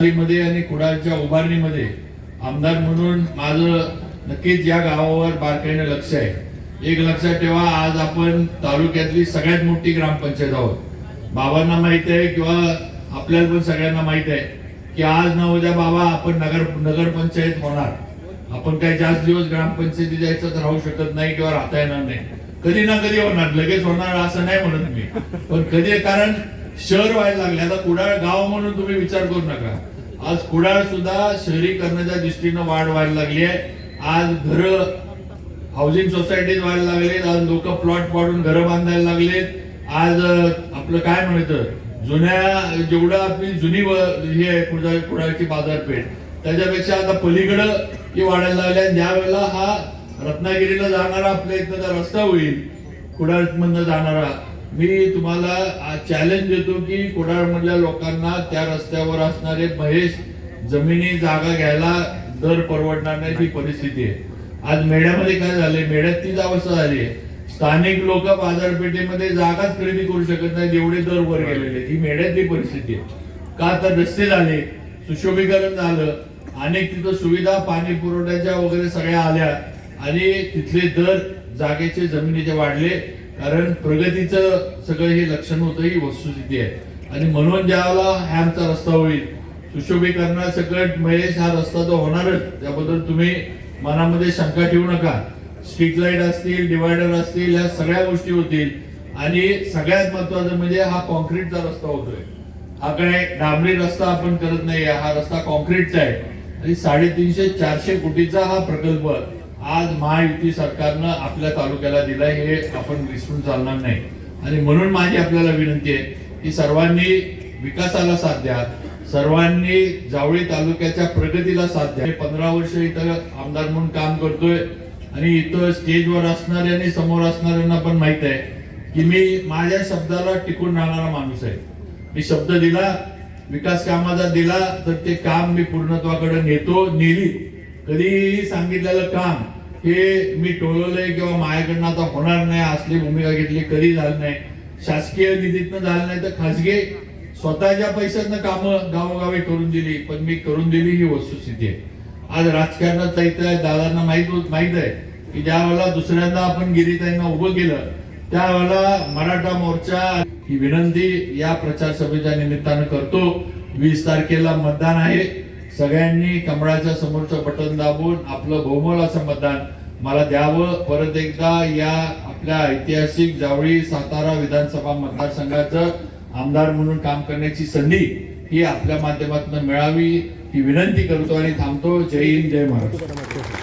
मध्ये आणि कुडाळच्या उभारणीमध्ये आमदार म्हणून माझं नक्कीच या गावावर बारकाईनं लक्ष आहे. एक लक्षात ठेवा आज आपण तालुक्यातली सगळ्यात मोठी ग्रामपंचायत आहोत. बाबांना माहीत आहे किंवा आपल्याला पण सगळ्यांना माहीत आहे की आज ना उद्या बाबा आपण नगर नगरपंचायत होणार. आपण काही जास्त दिवस ग्रामपंचायती जायचं तर राहू शकत नाही किंवा राहता येणार नाही. कधी ना कधी होणार लगेच होणार असं नाही म्हणत मी. पण कधी कारण शहर व्हायला लागले. आता कुडाळ गाव म्हणून तुम्ही विचार करू नका. आज कुडाळ सुद्धा शहरीकरणाच्या दृष्टीनं वाढ व्हायला लागली आहे. आज घर हाऊसिंग सोसायटीज व्हायला लागलेत. आज लोक प्लॉट पाडून घरं बांधायला लागलेत. आज आपलं काय म्हणतं जुन्या जेवढं आपली जुनी हे आहे कुडाळ कुडाळची बाजारपेठ त्याच्यापेक्षा आता पलीकडं ही वाढायला लागल्या ज्या वेळेला हा रत्नागिरीला जाणारा आपल्या इथं रस्ता होईल कुडाळमधनं जाणारा मी तुम्हाला चॅलेंज देतो की कुडाळमधल्या लोकांना त्या रस्त्यावर असणारे महेश जमिनी जागा घ्यायला दर परवडणार नाही ही परिस्थिती आहे. आज मेढ्यामध्ये काय झालंय? मेढ्यात तीच अवस्था झाली आहे. स्थानिक लोक बाजारपेठेमध्ये जागाच खरेदी करू शकत नाही एवढे दर वर गेलेले. ही मेढ्यातली परिस्थिती आहे. का तर रस्ते झाले सुशोभीकरण झालं अनेक तिथं सुविधा पाणी पुरवठ्याच्या वगैरे सगळ्या आल्या आणि तिथले दर जागेचे जमिनीचे वाढले. कारण प्रगतीचं सगळं हे लक्षण होतं ही वस्तुस्थिती आहे. आणि म्हणून ज्यावेळेला हा आमचा रस्ता होईल सुशोभीकरणासकट महेश हा रस्ता तो होणारच. त्याबद्दल तुम्ही मनामध्ये शंका ठेवू नका. स्ट्रीट लाइट असतील डिवायडर असतील या सगळ्या गोष्टी होतील. आणि सगळ्यात महत्वाचं म्हणजे हा कॉन्क्रीटचा रस्ता होतोय. हा काय डांबरी रस्ता आपण करत नाही हा रस्ता कॉन्क्रीटचा आहे. आणि साडेतीनशे चारशे कोटीचा हा प्रकल्प आज महायुती सरकारनं आपल्या तालुक्याला दिलाय हे आपण विसरून चालणार नाही. आणि म्हणून माझी आपल्याला विनंती आहे की सर्वांनी विकासाला साथ द्या. सर्वांनी जावळी तालुक्याच्या प्रगतीला साथ द्या. पंधरा वर्ष इथं आमदार म्हणून काम करतोय आणि इथं स्टेजवर असणारे आणि समोर असणाऱ्यांना पण माहीत आहे की मी माझ्या शब्दाला टिकून राहणारा माणूस आहे. मी शब्द दिला विकास कामाचा दिला तर ते काम मी पूर्णत्वाकडे नेतो नेली. कधीही सांगितलेलं काम हे मी टोळवलंय किंवा माझ्याकडनं आता होणार नाही असली भूमिका घेतली कधी झालं नाही. शासकीय निधीतनं झालं नाही तर खासगी स्वतःच्या पैशातनं कामं गावोगावी करून दिली पण मी करून दिली ही वस्तुस्थिती आहे. आज राजकारणात जायचं आहे दादांना माहीत माहीत माहीत आहे की ज्या वेळेला दुसऱ्यांदा आपण गिरीताईंना उभं केलं त्यावेळेला मराठा मोर्चा ही विनंती या प्रचार सभेच्या निमित्तानं करतो. वीस तारखेला मतदान आहे. सगळ्यांनी कमळाच्या समोरचं बटन दाबून आपलं बहुमोल असं मतदान मला द्यावं. परत एकदा या आपल्या ऐतिहासिक जावळी सातारा विधानसभा मतदारसंघाचं आमदार म्हणून काम करण्याची संधी ही आपल्या माध्यमातून मिळावी ही विनंती करतो आणि थांबतो. जय हिंद जय महाराष्ट्र.